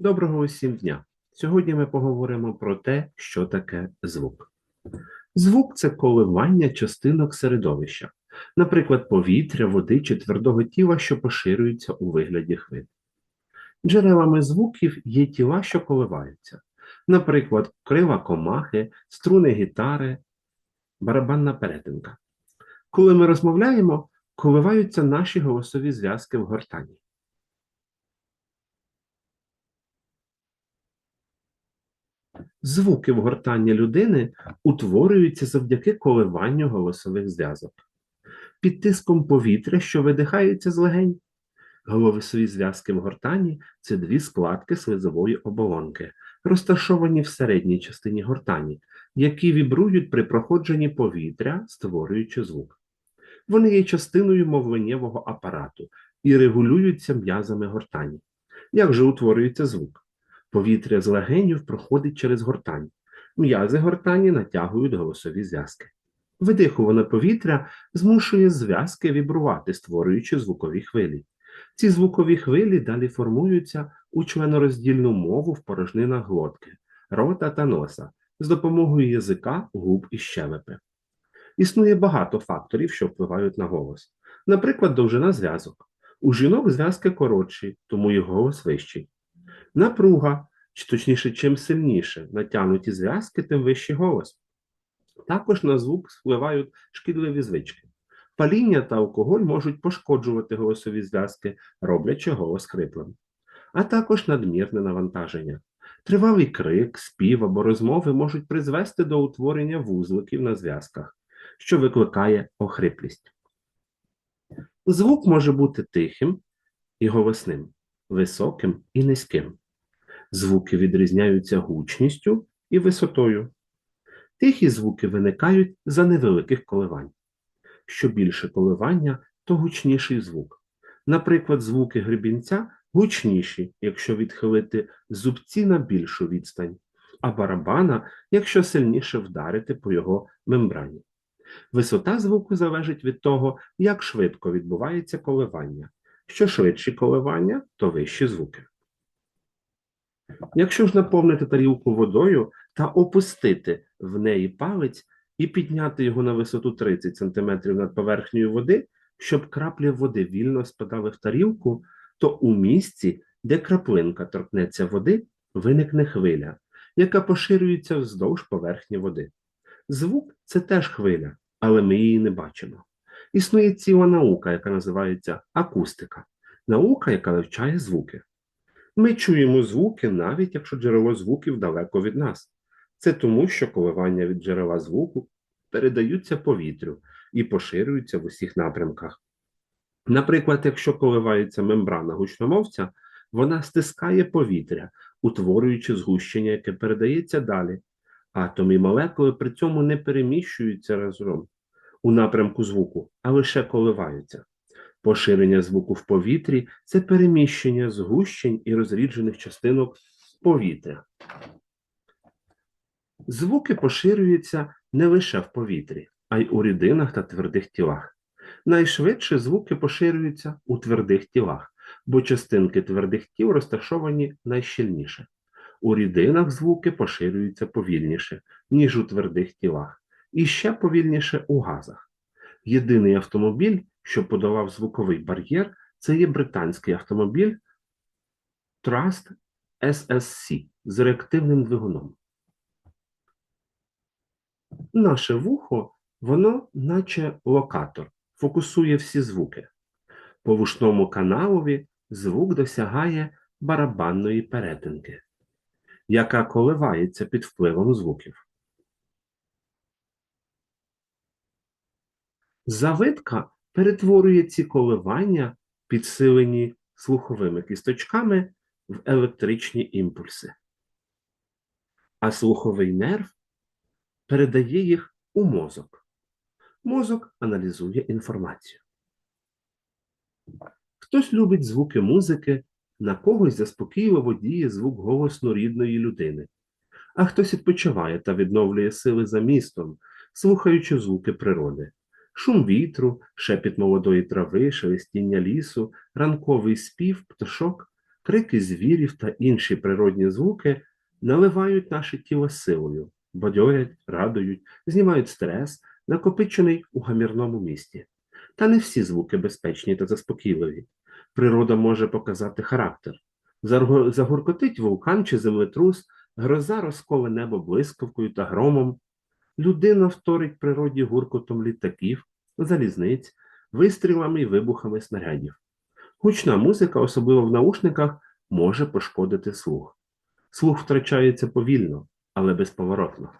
Доброго усім дня! Сьогодні ми поговоримо про те, що таке звук. Звук це коливання частинок середовища, наприклад, повітря, води чи твердого тіла, що поширюються у вигляді хвиль. Джерелами звуків є тіла, що коливаються, наприклад, крила комахи, струни гітари, барабанна перетинка. Коли ми розмовляємо, коливаються наші голосові зв'язки в гортані. Звуки в гортанні людини утворюються завдяки коливанню голосових зв'язок. Під тиском повітря, що видихається з легень. Голосові зв'язки в гортані це дві складки слизової оболонки, розташовані в середній частині гортані, які вібрують при проходженні повітря, створюючи звук. Вони є частиною мовленнєвого апарату і регулюються м'язами гортані. Як же утворюється звук? Повітря з легенів проходить через гортань. М'язи гортані натягують голосові зв'язки. Видихуване повітря змушує зв'язки вібрувати, створюючи звукові хвилі. Ці звукові хвилі далі формуються у членороздільну мову в порожнинах глотки, рота та носа з допомогою язика, губ і щелепи. Існує багато факторів, що впливають на голос. Наприклад, довжина зв'язок. У жінок зв'язки коротші, тому їх голос вищий. Напруга, чи точніше, чим сильніше натягнуті зв'язки, тим вищий голос. Також на звук впливають шкідливі звички. Паління та алкоголь можуть пошкоджувати голосові зв'язки, роблячи голос хриплим. А також надмірне навантаження. Тривалий крик, спів або розмови можуть призвести до утворення вузликів на зв'язках, що викликає охриплість. Звук може бути тихим і голосним, високим і низьким. Звуки відрізняються гучністю і висотою. Тихі звуки виникають за невеликих коливань. Що більше коливання, то гучніший звук. Наприклад, звуки гребінця гучніші, якщо відхилити зубці на більшу відстань, а барабана, якщо сильніше вдарити по його мембрані. Висота звуку залежить від того, як швидко відбувається коливання. Що швидші коливання, то вищі звуки. Якщо ж наповнити тарілку водою та опустити в неї палець і підняти його на висоту 30 см над поверхнею води, щоб краплі води вільно спадали в тарілку, то у місці, де краплинка торкнеться води, виникне хвиля, яка поширюється вздовж поверхні води. Звук це теж хвиля, але ми її не бачимо. Існує ціла наука, яка називається акустика, наука, яка вивчає звуки. Ми чуємо звуки, навіть якщо джерело звуків далеко від нас. Це тому, що коливання від джерела звуку передаються повітрю і поширюються в усіх напрямках. Наприклад, якщо коливається мембрана гучномовця, вона стискає повітря, утворюючи згущення, яке передається далі. Атоми і молекули при цьому не переміщуються разом у напрямку звуку, а лише коливаються. Поширення звуку в повітрі це переміщення згущень і розріджених частинок повітря. Звуки поширюються не лише в повітрі, а й у рідинах та твердих тілах. Найшвидше звуки поширюються у твердих тілах, бо частинки твердих тіл розташовані найщільніше. У рідинах звуки поширюються повільніше, ніж у твердих тілах, і ще повільніше у газах. Єдиний автомобіль, що подолав звуковий бар'єр, це є британський автомобіль Trust SSC з реактивним двигуном. Наше вухо, воно наче локатор, фокусує всі звуки. По вушному каналові звук досягає барабанної перетинки, яка коливається під впливом звуків. Завитка перетворює ці коливання, підсилені слуховими кісточками, в електричні імпульси. А слуховий нерв передає їх у мозок. Мозок аналізує інформацію. Хтось любить звуки музики, на когось заспокійливо діє звук голосно рідної людини, а хтось відпочиває та відновлює сили за містом, слухаючи звуки природи шум вітру, шепіт молодої трави, шелестіння лісу, ранковий спів, пташок Крики звірів та інші природні звуки наливають наше тіло силою, бадьорять, радують, знімають стрес, накопичений у гамірному місті. Та не всі звуки безпечні та заспокійливі. Природа може показати характер. Загуркотить вулкан чи землетрус, гроза розкове небо блискавкою та громом. Людина вторить природі гуркотом літаків, залізниць, вистрілами й вибухами снарядів. Гучна музика, особливо в наушниках, може пошкодити слух. Слух втрачається повільно, але безповоротно.